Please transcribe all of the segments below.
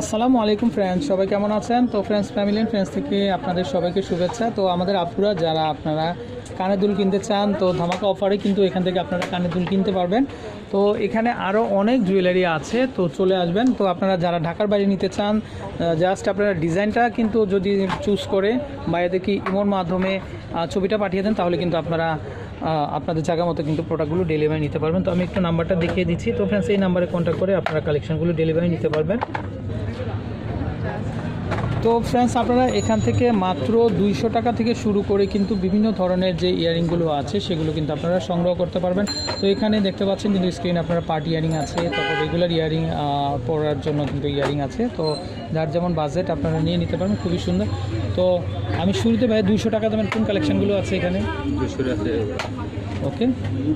আসসালামু আলাইকুম ফ্রেন্ডস সবাই কেমন আছেন? তো ফ্রেন্ডস ফ্যামিলি ফ্রেন্ডস থেকে আপনাদের সবাইকে শুভেচ্ছা। তো আমাদের আপুরা, যারা আপনারা কানের দুল কিনতে চান, তো ধামাকা অফারে কিন্তু এখান থেকে আপনারা কানের দুল কিনতে পারবেন। তো এখানে আরও অনেক জুয়েলারি আছে, তো চলে আসবেন। তো আপনারা যারা ঢাকার বাইরে নিতে চান জাস্ট আপনারা ডিজাইনটা কিন্তু যদি চুজ করে, বাইরে কি ইমোর মাধ্যমে ছবিটা পাঠিয়ে দেন, তাহলে কিন্তু আপনারা আপনাদের জায়গা মতো কিন্তু প্রোডাক্টগুলো ডেলিভারি নিতে পারবেন। তো আমি একটু নাম্বারটা দেখিয়ে দিচ্ছি। তো ফ্রেন্ডস এই নাম্বারে কন্ট্যাক্ট করে আপনারা কালেকশনগুলো ডেলিভারি নিতে পারবেন। তো ফ্রেন্ডস আপনারা এখান থেকে মাত্র দুইশো টাকা থেকে শুরু করে কিন্তু বিভিন্ন ধরনের যে ইয়ারিংগুলো আছে, সেগুলো কিন্তু আপনারা সংগ্রহ করতে পারবেন। তো এখানে দেখতে পাচ্ছেন কিন্তু স্ক্রিন আপনারা পার্টি ইয়ারিং আছে, তারপর রেগুলার ইয়ারিং পরার জন্য কিন্তু ইয়ারিং আছে। তো যার যেমন বাজেট আপনারা নিয়ে নিতে পারবেন, খুবই সুন্দর। তো আমি শুরুতে ভাই দুইশো টাকা দামের কোন কালেকশনগুলো আছে এখানে? ওকে?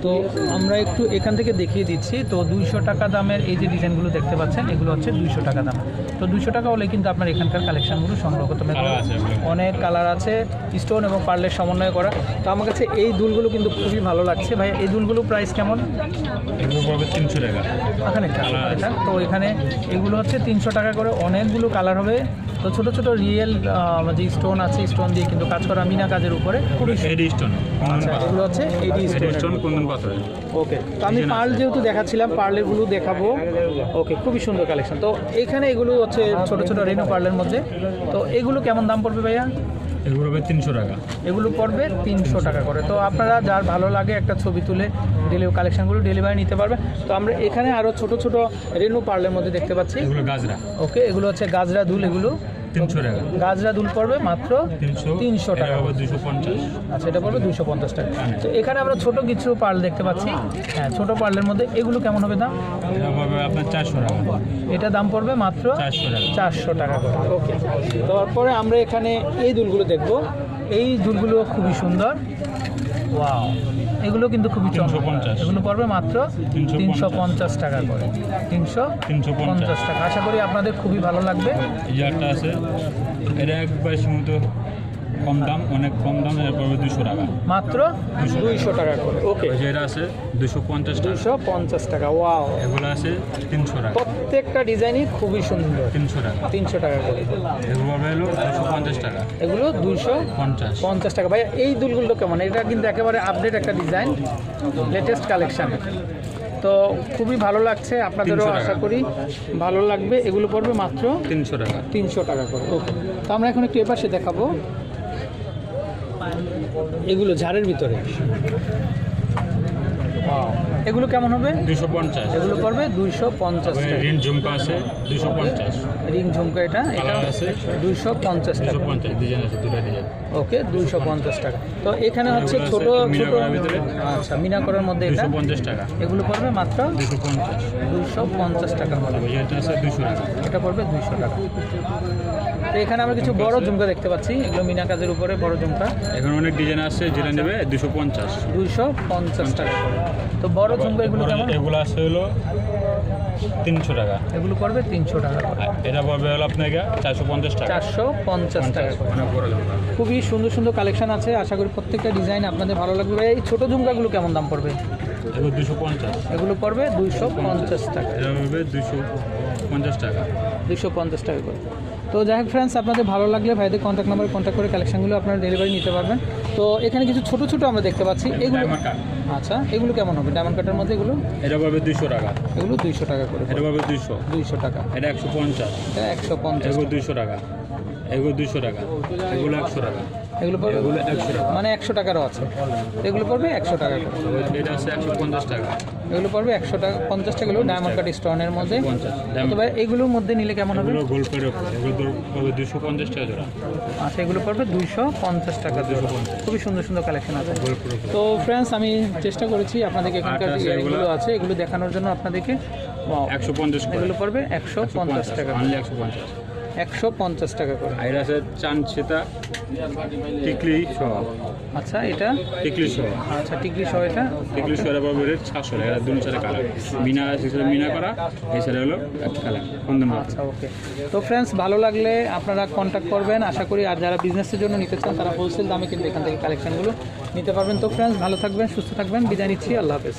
তো আমরা একটু এখান থেকে দেখিয়ে দিচ্ছি। তো দুইশো টাকা দামের এই যে ডিজাইনগুলো দেখতে পাচ্ছেন এগুলো হচ্ছে দুইশো টাকা দাম। তো দুইশো টাকা হলে কিন্তু আপনার এখানকার কালেকশনগুলো সংগ্রহ করতে। অনেক কালার আছে স্টোন এবং পার্লের সমন্বয় করা। তো আমার কাছে এই দুলগুলো কিন্তু খুবই ভালো লাগছে। ভাই এই দুলগুলো প্রাইস কেমন? তিনশো টাকা। তো এখানে এগুলো হচ্ছে তিনশো টাকা করে অনেকগুলো কালার হবে। তো ছোট ছোট রিয়েল যে স্টোন আছে স্টোন দিয়ে কিন্তু কাজ করা মিনা কাজের উপরে। খুবই স্টোন আচ্ছা এগুলো হচ্ছে এডি স্টোন কুন্দন পাথর ওকে তো আমি পার্ল যেহেতু দেখাচ্ছিলাম পার্লেরগুলো দেখাবো। ওকে খুবই সুন্দর কালেকশন তো এখানে এগুলো হচ্ছে ছোট ছোট রেনো পার্লের মধ্যে। তো এগুলো কেমন দাম পড়বে ভাইয়া? এগুলো পড়বে তিনশো টাকা। এগুলো পড়বে তিনশো টাকা করে। তো আপনারা যার ভালো লাগে একটা ছবি তুলে ডেলিভারি কালেকশনগুলো ডেলিভারি নিতে পারবে। তো আমরা এখানে আরও ছোট ছোট রেনু পার্লের মধ্যে দেখতে পাচ্ছি। এগুলো গাজরা। ওকে এগুলো হচ্ছে গাজরা দুল এগুলো। তিনশো টাকা। গাজরা দুল পড়বে মাত্র তিনশো টাকা। দুশো পঞ্চাশ। আচ্ছা এটা পড়বে দুশো পঞ্চাশ টাকা। তো এখানে আমরা ছোট কিছু পার্ল দেখতে পাচ্ছি। হ্যাঁ ছোট পার্লের মধ্যে এগুলো কেমন হবে দাম? আপনার চারশো টাকা। এটা দাম পড়বে মাত্র চারশো টাকা। ওকে। তারপরে আমরা এখানে এই দুলগুলো দেখব। এই দুলগুলো খুবই সুন্দর। এগুলো কিন্তু খুবই চমৎকার। 350 এগুলো পড়বে মাত্র 350 তিনশো পঞ্চাশ টাকা করে। তিনশো তিনশো পঞ্চাশ। টাকা। আশা করি আপনাদের খুবই ভালো লাগবে। এই যে একটা আছে এটা একবার সীমিত কম দাম অনেক কম দাম পড়বে দুশো টাকা। মাত্র দুইশো টাকা। করে ওকে। ওই যে এটা আছে দুশো পঞ্চাশ দুইশো পঞ্চাশ টাকা ওয়াও। এগুলো আছে তিনশো টাকা। প্রত্যেকটা ডিজাইনই খুবই সুন্দর। তিনশো টাকা। তিনশো টাকা করে। এগুলো হলো দুশো পঞ্চাশ টাকা। এগুলো দুইশো পঞ্চাশ। পঞ্চাশ। টাকা। ভাই এই দুলগুলো কেমন? এটা কিন্তু একেবারে আপডেট একটা ডিজাইন লেটেস্ট কালেকশন তো খুবই ভালো লাগছে আপনাদেরও আশা করি ভালো লাগবে। এগুলো পড়বে মাত্র তিনশো টাকা। তিনশো টাকা করে ওকে। তো আমরা এখন একটু এপাশে দেখাবো। এগুলো ঝাড়ের ভিতরে. এগুলো কেমন হবে? দুশো পঞ্চাশ। এগুলো পড়বে দুইশো পঞ্চাশ ঋণ ঝুমকা আছে দুশো পঞ্চাশ। রিং ঝুমকা এটা এটা আছে? দুইশো পঞ্চাশ দুশো টাকা পঞ্চাশ ডিজাইন আছে দুটা ডিজাইন। ওকে দুইশো পঞ্চাশ টাকা। তো এখানে হচ্ছে ছোট ছোট আচ্ছা মিনা করার মধ্যে এটা। পঞ্চাশ টাকা। এগুলো পড়বে মাত্র দুশো পঞ্চাশ। দুইশো পঞ্চাশ টাকা ওই এটা আছে দুশো টাকা। এটা পড়বে দুইশো টাকা। তো এখানে আমরা কিছু বড় ঝুমকা দেখতে পাচ্ছি। এগুলো মিনা কাজের উপরে বড় ঝুমকা। এখন অনেক ডিজাইন আছে যেটা নেবে দুশো পঞ্চাশ। দুইশো পঞ্চাশ টাকা। তো বড় ঝুমকা এগুলো কেমন? এগুলো আছে হলো তিনশো টাকা। এগুলো পড়বে তিনশো টাকা এটা পড়বে হলো আপনাকে চারশো পঞ্চাশ টাকা। চারশো পঞ্চাশ টাকা বড় ঝুমকা খুবই সুন্দর সুন্দর কালেকশন আছে। আশা করি প্রত্যেকটা ডিজাইন আপনাদের ভালো লাগবে। এই ছোট ঝুমকাগুলো কেমন দাম পড়বে? এগুলো দুশো পঞ্চাশ। এগুলো পড়বে দুইশো পঞ্চাশ টাকা। এটা পড়বে দুশো পঞ্চাশ টাকা। দুশো পঞ্চাশ টাকা করে। তো যাই হোক ফ্রেন্ডস আপনাদের ভালো লাগলে ভাইদের কন্ট্যাক্ট নাম্বার কন্ট্যাক্ট করে কালেকশনগুলো আপনারা ডেলিভারি নিতে পারবেন। তো এখানে কিছু ছোট ছোট আমরা দেখতে পাচ্ছি। এগুলো আচ্ছা এগুলো কেমন হবে? ডায়মন্ড কাটার মধ্যে এগুলো? এটা পাবে দুইশো টাকা। এগুলো দুইশো টাকা করে এটা পাবে দুইশো। দুইশো টাকা। এটা একশো পঞ্চাশ। এটা একশো পঞ্চাশ এগুলো দুইশো টাকা। এগুলো দুইশো টাকা। এগুলো একশো টাকা। এগুলো পড়বে? মানে একশো টাকারও আছে। এগুলো পড়বে একশো টাকা এগুলো পড়বে একশো টাকা পঞ্চাশ টাকা ডায়মন্ড কাট স্টোনের মধ্যে। তবে এগুলোর মধ্যে নিলে কেমন হবে? দুশো পঞ্চাশ টাকা আচ্ছা এগুলো পড়বে দুইশো পঞ্চাশ টাকা দুশো খুবই সুন্দর সুন্দর কালেকশন আছে। তো ফ্রেন্ডস আমি চেষ্টা করেছি আপনাদেরকে এখানকার আট যে আছে এগুলো। আছে এগুলো দেখানোর জন্য আপনাদেরকে। একশো পঞ্চাশ এগুলো পড়বে একশো পঞ্চাশ টাকা। একশো পঞ্চাশ। একশো পঞ্চাশ টাকা করে। আর আছে চান সেতা টিকলি সহ। আচ্ছা এটা? টিকলি সহ। আচ্ছা টিকলি সহ এটা? টিকলি সহ এটা পাবে রেট সাতশো টাকা এটা দুটো সাথে কালার মিনা সেটা মিনা করা সাইডে হলো একটা কালার কন্দন আচ্ছা ওকে তো ফ্রেন্ডস ভালো লাগলে আপনারা কন্ট্যাক্ট করবেন। আশা করি আর যারা বিজনেসের জন্য নিতে চান তারা হোলসেল দামে কিন্তু এখান থেকে কালেকশনগুলো নিতে পারবেন। তো ফ্রেন্ডস ভালো থাকবেন সুস্থ থাকবেন। বিদায় নিচ্ছি আল্লাহ হাফেজ।